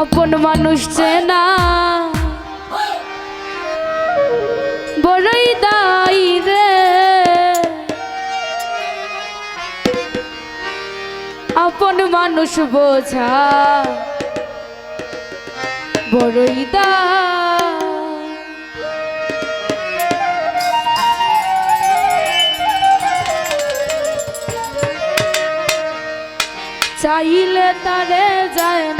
আপন মানুষ চেনা। বড়ই দাই রে। আপন মানুষ বোঝা। বড়ই দা চাইলে তারে যায়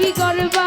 কি করবা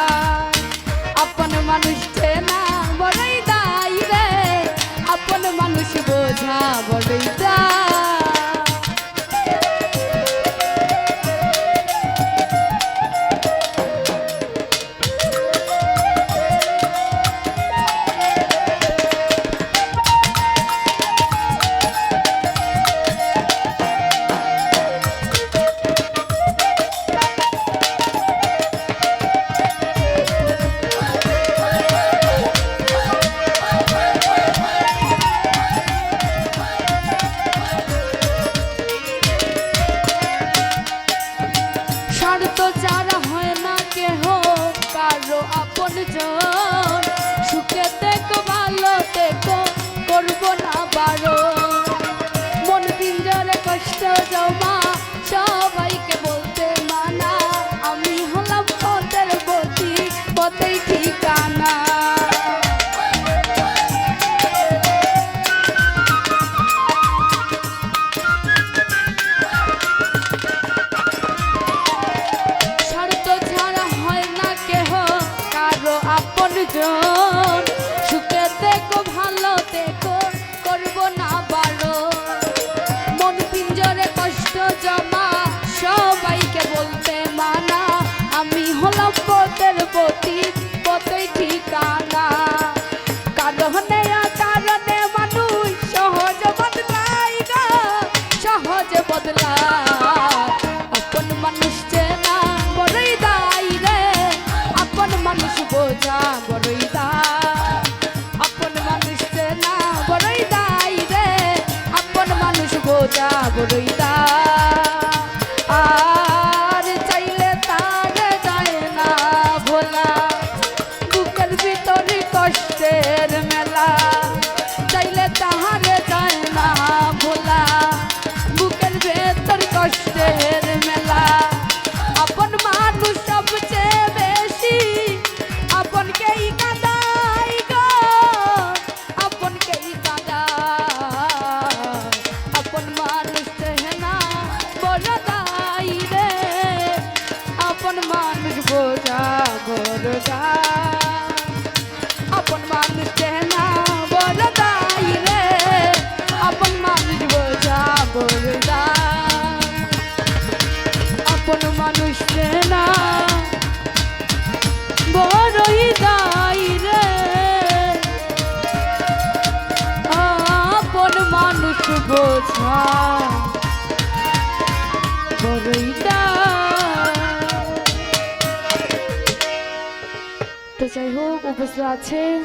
বলবে door. don't বোঝা বড়ই দায়। আপন মানুষ না বড়ই দায় রে। আপন মানুষ বোঝা বড়ই দায়। দায় আপন মানুষ না বড় দায় রে আপন মানুষ বোঝা বড় দায় আপন মানুষ না বড়ই দায় রে আপন মানুষ বোঝা যাই হোক উপস্থিত আছে